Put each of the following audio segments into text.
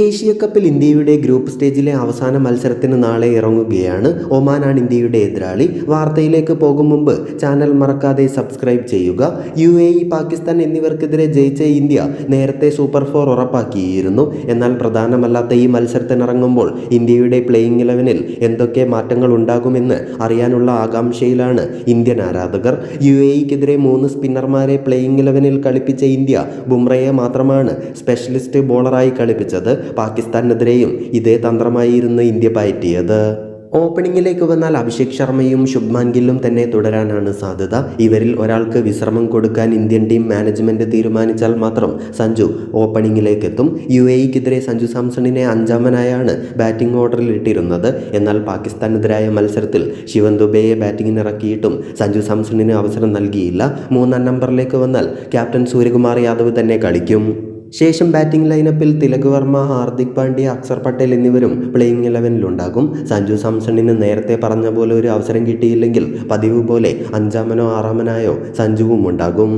Asia കപ്പിൽ ഇന്ത്യയുടെ group സ്റ്റേജിലെ അവസാന മത്സരത്തിന് നാളെ ഇറങ്ങുകയാണ്. ഒമാനാണ് ഇന്ത്യയുടെ എതിരാളി. വാർത്തയിലേക്ക് പോകും മുമ്പ് ചാനൽ മറക്കാതെ സബ്സ്ക്രൈബ് ചെയ്യുക. യു എ ഇ പാകിസ്ഥാൻ എന്നിവർക്കെതിരെ ജയിച്ച ഇന്ത്യ നേരത്തെ സൂപ്പർ ഫോർ ഉറപ്പാക്കിയിരുന്നു. എന്നാൽ പ്രധാനമല്ലാത്ത ഈ മത്സരത്തിനിറങ്ങുമ്പോൾ ഇന്ത്യയുടെ പ്ലേയിങ് ഇലവനിൽ എന്തൊക്കെ മാറ്റങ്ങൾ ഉണ്ടാകുമെന്ന് അറിയാനുള്ള ആകാംക്ഷയിലാണ് ഇന്ത്യൻ ആരാധകർ. യു എ ഇക്കെതിരെ മൂന്ന് സ്പിന്നർമാരെ പ്ലേയിങ് ഇലവനിൽ കളിപ്പിച്ച ഇന്ത്യ ബുംറയെ മാത്രമാണ് സ്പെഷ്യലിസ്റ്റ് ബോളറായി കളിപ്പിച്ചത്. പാകിസ്ഥാനെതിരെയും ഇതേ തന്ത്രമായിരുന്നു ഇന്ത്യ പയറ്റിയത്. ഓപ്പണിങ്ങിലേക്ക് വന്നാൽ അഭിഷേക് ശർമ്മയും ശുഭ്മാൻ ഗില്ലും തന്നെ തുടരാനാണ് സാധ്യത. ഇവരിൽ ഒരാൾക്ക് വിശ്രമം കൊടുക്കാൻ ഇന്ത്യൻ ടീം മാനേജ്മെന്റ് തീരുമാനിച്ചാൽ മാത്രം സഞ്ജു ഓപ്പണിങ്ങിലേക്ക് എത്തും യു എ ഇക്കെതിരെ സഞ്ജു സാംസണിനെ അഞ്ചാമനായാണ് ബാറ്റിംഗ് ഓർഡറിൽ ഇട്ടിരുന്നത്. എന്നാൽ പാകിസ്ഥാനെതിരായ മത്സരത്തിൽ ശിവൻ ദുബെയെ ബാറ്റിംഗിന് ഇറക്കിയിട്ടും സഞ്ജു സാംസണിന് അവസരം നൽകിയില്ല. മൂന്നാം നമ്പറിലേക്ക് വന്നാൽ ക്യാപ്റ്റൻ സൂര്യകുമാർ യാദവ് തന്നെ കളിക്കും. ശേഷം ബാറ്റിംഗ് ലൈനപ്പിൽ തിലക് വർമ്മ ഹാർദിക് പാണ്ഡ്യ അക്സർ പട്ടേൽ എന്നിവരും പ്ലേയിങ് ഇലവനിലുണ്ടാകും സഞ്ജു സാംസണിന് നേരത്തെ പറഞ്ഞ പോലെ ഒരു അവസരം കിട്ടിയില്ലെങ്കിൽ പതിവ് പോലെ അഞ്ചാമനോ ആറാമനായോ സഞ്ജുവും ഉണ്ടാകും.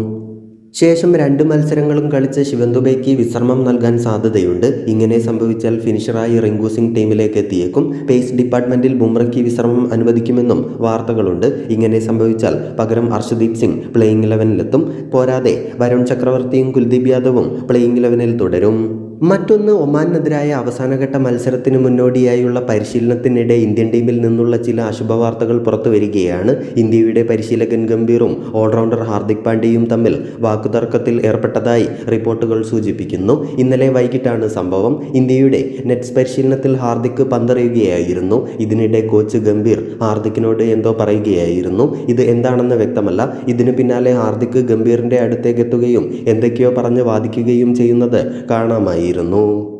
ശേഷം രണ്ട് മത്സരങ്ങളും കളിച്ച ശിവന്തുബൈക്ക് വിശ്രമം നൽകാൻ സാധ്യതയുണ്ട്. ഇങ്ങനെ സംഭവിച്ചാൽ ഫിനിഷറായി റിങ്കു സിംഗ് ടീമിലേക്ക് എത്തിയേക്കും. പേസ് ഡിപ്പാർട്ട്മെന്റിൽ ബുംറയ്ക്ക് വിശ്രമം അനുവദിക്കുമെന്നും വാർത്തകളുണ്ട്. ഇങ്ങനെ സംഭവിച്ചാൽ പകരം അർഷദീപ് സിംഗ് പ്ലേയിങ് ഇലവനിലെത്തും പോരാതെ വരുൺ ചക്രവർത്തിയും കുൽദീപ് യാദവും പ്ലേയിങ് ഇലവനിൽ തുടരും. മറ്റൊന്ന് ഒമാനെതിരായ അവസാനഘട്ട മത്സരത്തിന് മുന്നോടിയായുള്ള പരിശീലനത്തിനിടെ ഇന്ത്യൻ ടീമിൽ നിന്നുള്ള ചില അശുഭവാർത്തകൾ പുറത്തു വരികയാണ് ഇന്ത്യയുടെ പരിശീലകൻ ഗംഭീറും ഓൾറൗണ്ടർ ഹാർദിക് പാണ്ഡ്യയും തമ്മിൽ വാക്കുതർക്കത്തിൽ ഏർപ്പെട്ടതായി റിപ്പോർട്ടുകൾ സൂചിപ്പിക്കുന്നു. ഇന്നലെ വൈകിട്ടാണ് സംഭവം. ഇന്ത്യയുടെ നെറ്റ്സ് പരിശീലനത്തിൽ ഹാർദിക് പന്തറിയുകയായിരുന്നു. ഇതിനിടെ കോച്ച് ഗംഭീർ ഹാർദിക്കിനോട് എന്തോ പറയുകയായിരുന്നു. ഇത് എന്താണെന്ന് വ്യക്തമല്ല. ഇതിനു പിന്നാലെ ഹാർദിക് ഗംഭീറിന്റെ അടുത്തേക്ക് എത്തുകയും എന്തൊക്കെയോ പറഞ്ഞ് വാദിക്കുകയും ചെയ്യുന്നത് കാണാമായിരുന്നു